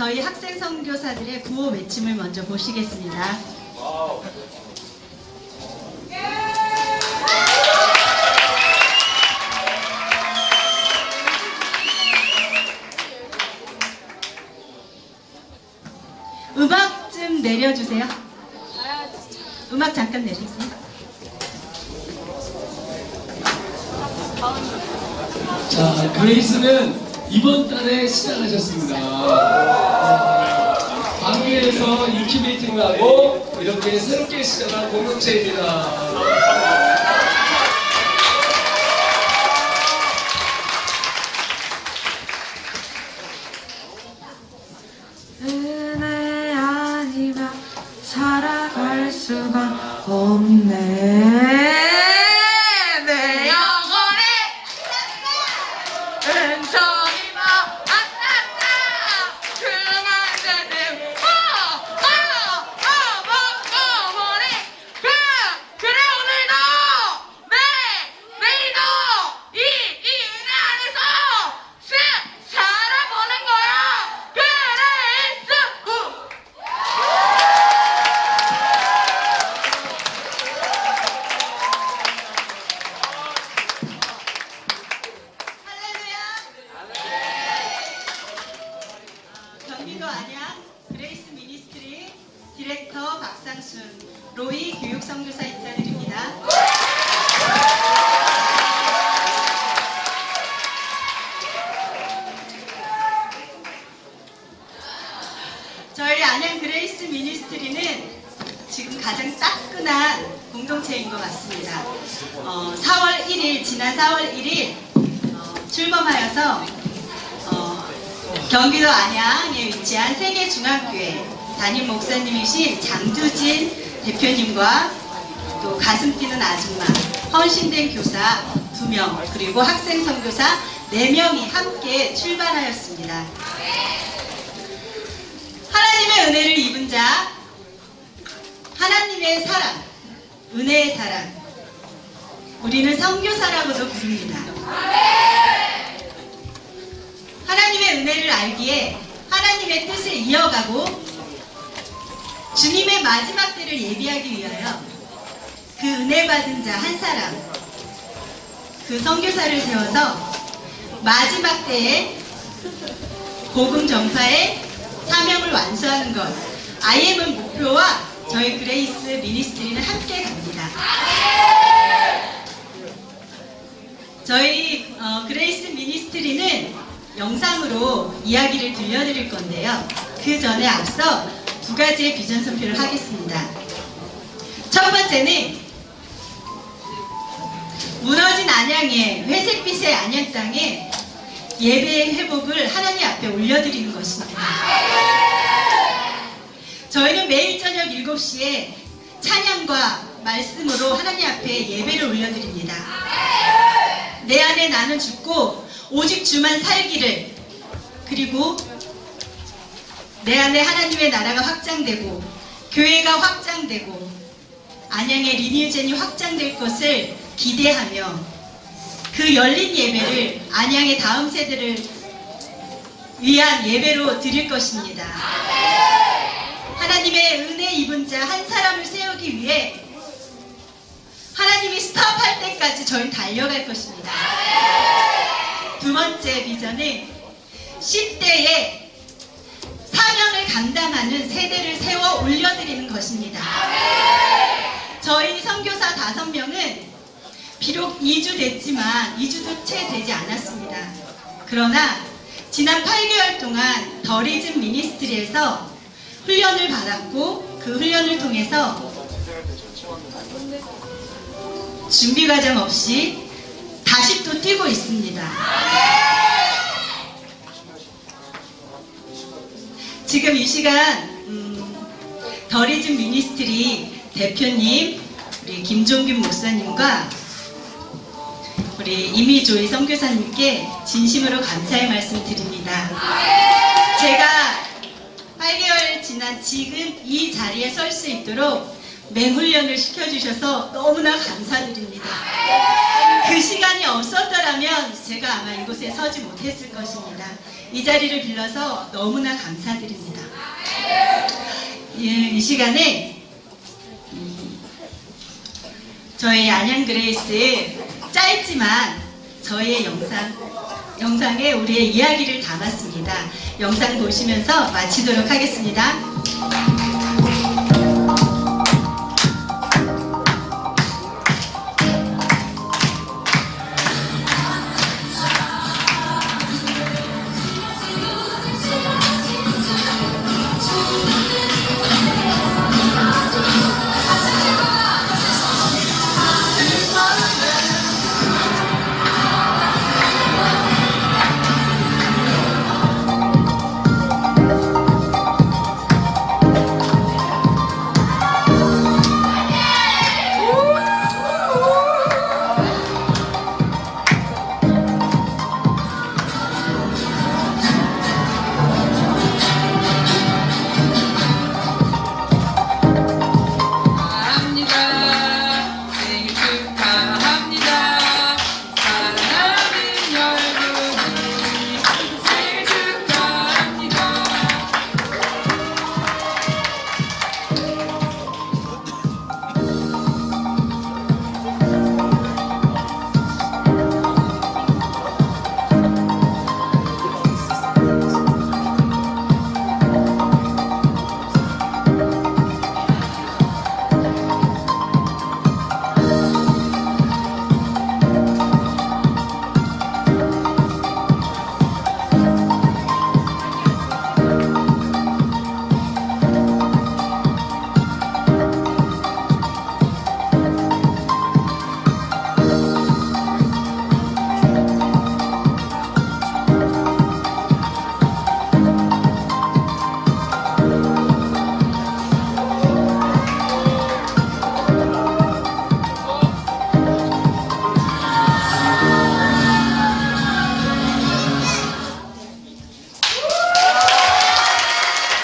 저희 학생 선교사들의 구호 외침을 먼저 보시겠습니다. 음악 좀 내려주세요. 음악 잠깐 내주세요. 자, 그레이스는 이번 달에 시작하셨습니다. 방위에서 인큐베이팅을 하고 이렇게 새롭게 시작한 공동체입니다. 은혜 아니면 살아갈 수가 없네 경기도 안양 그레이스 미니스트리 디렉터 박상순 로이 교육선교사 인사드립니다. 저희 안양 그레이스 미니스트리는 지금 가장 따끈한 공동체인 것 같습니다. 어, 4월 1일, 지난 4월 1일 어, 출범하여서 어, 경기도 안양에 위치한 세계중앙교회 담임 목사님이신 장두진 대표님과 또 가슴 뛰는 아줌마, 헌신된 교사 2명, 그리고 학생 선교사 4명이 함께 출발하였습니다. 하나님의 은혜를 입은 자, 하나님의 사랑, 은혜의 사랑, 우리는 선교사라고도 부릅니다. 하나님의 은혜를 알기에 하나님의 뜻을 이어가고 주님의 마지막 때를 예비하기 위하여 그 은혜 받은 자 한 사람, 그 선교사를 세워서 마지막 때에 복음 전파의 사명을 완수하는 것, IM은 목표와 저희 그레이스 미니스트리는 함께 갑니다. 저희 어, 그레이스 영상으로 이야기를 들려드릴 건데요. 그 전에 앞서 두 가지의 비전 선표를 하겠습니다. 첫 번째는 무너진 안양의 회색빛의 안양 땅에 예배의 회복을 하나님 앞에 올려드리는 것입니다. 저희는 매일 저녁 7시에 찬양과 말씀으로 하나님 앞에 예배를 올려드립니다. 내 안에 나는 죽고 오직 주만 살기를 그리고 내 안에 하나님의 나라가 확장되고 교회가 확장되고 안양의 리니유젠이 확장될 것을 기대하며 그 열린 예배를 안양의 다음 세대를 위한 예배로 드릴 것입니다. 하나님의 은혜 입은 자 한 사람을 세우기 위해 하나님이 스톱할 때까지 저희 달려갈 것입니다. 두 번째 비전은 10대에 사명을 감당하는 세대를 세워 올려드리는 것입니다. 저희 선교사 다섯 명은 비록 2주 됐지만 2주도 채 되지 않았습니다. 그러나 지난 8개월 동안 더리즘 미니스트리에서 훈련을 받았고 그 훈련을 통해서 준비 과정 없이 또 뛰고 있습니다. 지금 이 시간 음, 더리즘 미니스트리 대표님 우리 김종균 목사님과 우리 이미조이 선교사님께 진심으로 감사의 말씀 드립니다. 제가 8개월 지난 지금 이 자리에 설 수 있도록 맹훈련을 시켜주셔서 너무나 감사드립니다. 그 시간이 없었더라면 제가 아마 이곳에 서지 못했을 것입니다. 이 자리를 빌려서 너무나 감사드립니다. 예, 이 시간에 음, 저희 안양 그레이스 짧지만 저희의 영상 영상에 우리의 이야기를 담았습니다. 영상 보시면서 마치도록 하겠습니다.